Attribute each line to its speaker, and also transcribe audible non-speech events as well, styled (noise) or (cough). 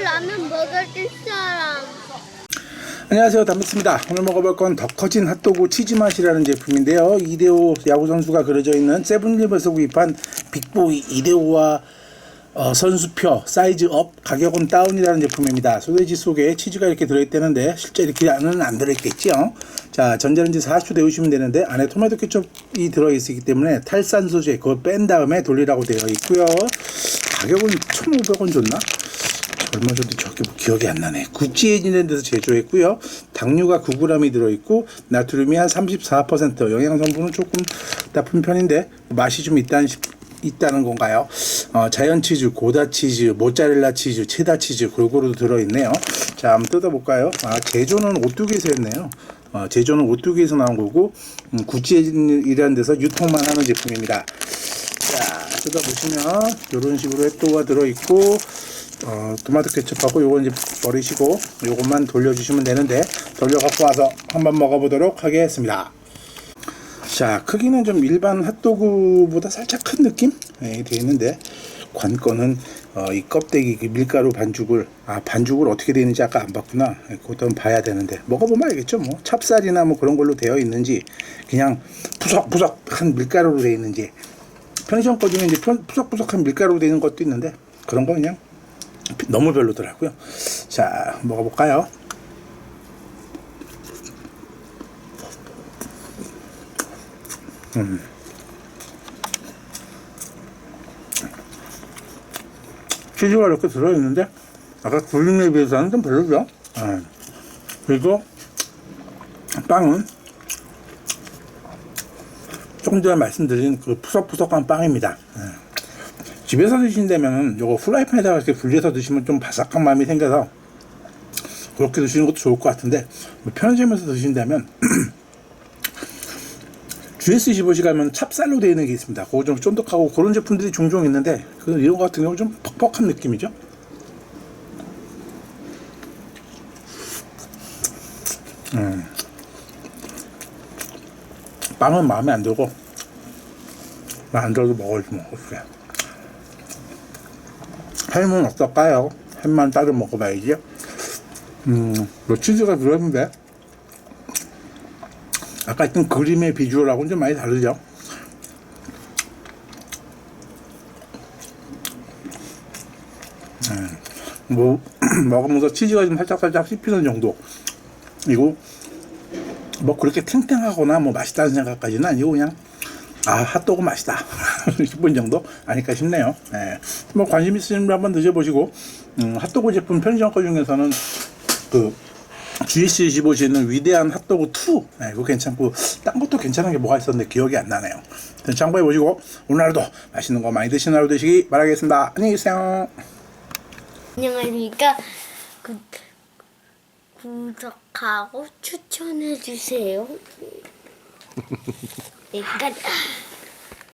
Speaker 1: 라면 먹을 사람.
Speaker 2: 안녕하세요. 담배입니다. 오늘 먹어볼 건 더 커진 핫도그 치즈 맛이라는 제품인데요. 이대호 야구 선수가 그려져 있는 세븐일에서 구입한 빅보이 이대호와 어, 선수표 사이즈 업 가격은 다운이라는 제품입니다. 소세지 속에 치즈가 이렇게 들어있다는데 실제 이렇게는 안 들어있겠죠? 자 전자레인지 40초 데우시면 되는데 안에 토마토 케첩이 들어있기 때문에 탈산 소재 그걸 뺀 다음에 돌리라고 되어 있고요. 가격은 1,500원 줬나? 얼마 전에 저게 뭐 기억이 안 나네. 구찌에지는 데서 제조했고요. 당류가 9g이 들어있고 나트륨이 한 34% 영양 성분은 조금 나쁜 편인데 맛이 좀 있다는 시- 있다는 건가요? 어, 자연 치즈, 고다 치즈, 모짜렐라 치즈, 체다 치즈 골고루 들어있네요. 자, 한번 뜯어볼까요? 아, 제조는 오뚜기에서 했네요. 어, 제조는 오뚜기에서 나온 거고 음, 구찌이라는 데서 유통만 하는 제품입니다. 자, 뜯어보시면 이런 식으로 햇도가 들어있고 어, 토마토 케첩하고 요거 이제 버리시고 요것만 돌려주시면 되는데 돌려 갖고 와서 한번 먹어보도록 하겠습니다. 자, 크기는 좀 일반 핫도그보다 살짝 큰 느낌? 네, 되어 있는데 관건은 어, 이 껍데기 그 밀가루 반죽을 아 반죽을 어떻게 되어 있는지 아까 안 봤구나. 네, 그것도 한번 봐야 되는데 먹어보면 알겠죠. 뭐 찹쌀이나 뭐 그런 걸로 되어 있는지 그냥 푸석푸석한 밀가루로 되어 있는지 편의점 거 중에 이제 푸- 푸석푸석한 밀가루로 되어 있는 것도 있는데 그런 거 그냥 너무 별로더라고요. 자, 먹어볼까요? 음. 치즈가 이렇게 들어있는데, 아까 굴림에 비해서는 좀 별로죠? 예. 그리고, 빵은, 조금 전에 말씀드린 그 푸석푸석한 빵입니다. 예. 집에서 드신다면 요거 후라이팬에다가 이렇게 불려서 드시면 좀 바삭한 마음이 생겨서 그렇게 드시는 것도 좋을 것 같은데 뭐 편의점에서 드신다면 (clears throat) GS25시 가면 찹쌀로 되어 있는 게 있습니다. 그거 좀 쫀득하고 그런 제품들이 종종 있는데 그 이런 거 같은 경우 좀 퍽퍽한 느낌이죠. 음. 빵은 마음에 안 들고 안 들어도 먹을 수 먹었어요. 햄은 어떨까요? 햄만 따로 먹어봐야지. 음, 뭐 치즈가 들어있는데 아까 했던 그림의 비주얼하고는 좀 많이 다르죠. 음, 뭐 (clears throat) 먹으면서 치즈가 좀 살짝 살짝 씹히는 정도. 이거 뭐 그렇게 탱탱하거나 뭐 맛있다는 생각까지는 아니고 그냥 아 핫도그 맛이다 (laughs) 싶은 정도 아닐까 싶네요. 예. 뭐 관심 있으신 분 한번 드셔보시고 음, 핫도그 제품 편의점 거 중에서는 그 GS25시 있는 위대한 핫도그 2 예, 그거 괜찮고 딴 것도 괜찮은 게 뭐가 있었는데 기억이 안 나네요. 참고해 보시고 오늘 하루도 맛있는 거 많이 드시는 하루 되시기 바라겠습니다. 안녕히 계세요.
Speaker 1: 안녕하십니까. 구, 구독하고 추천해 주세요. (laughs) 네, 끝.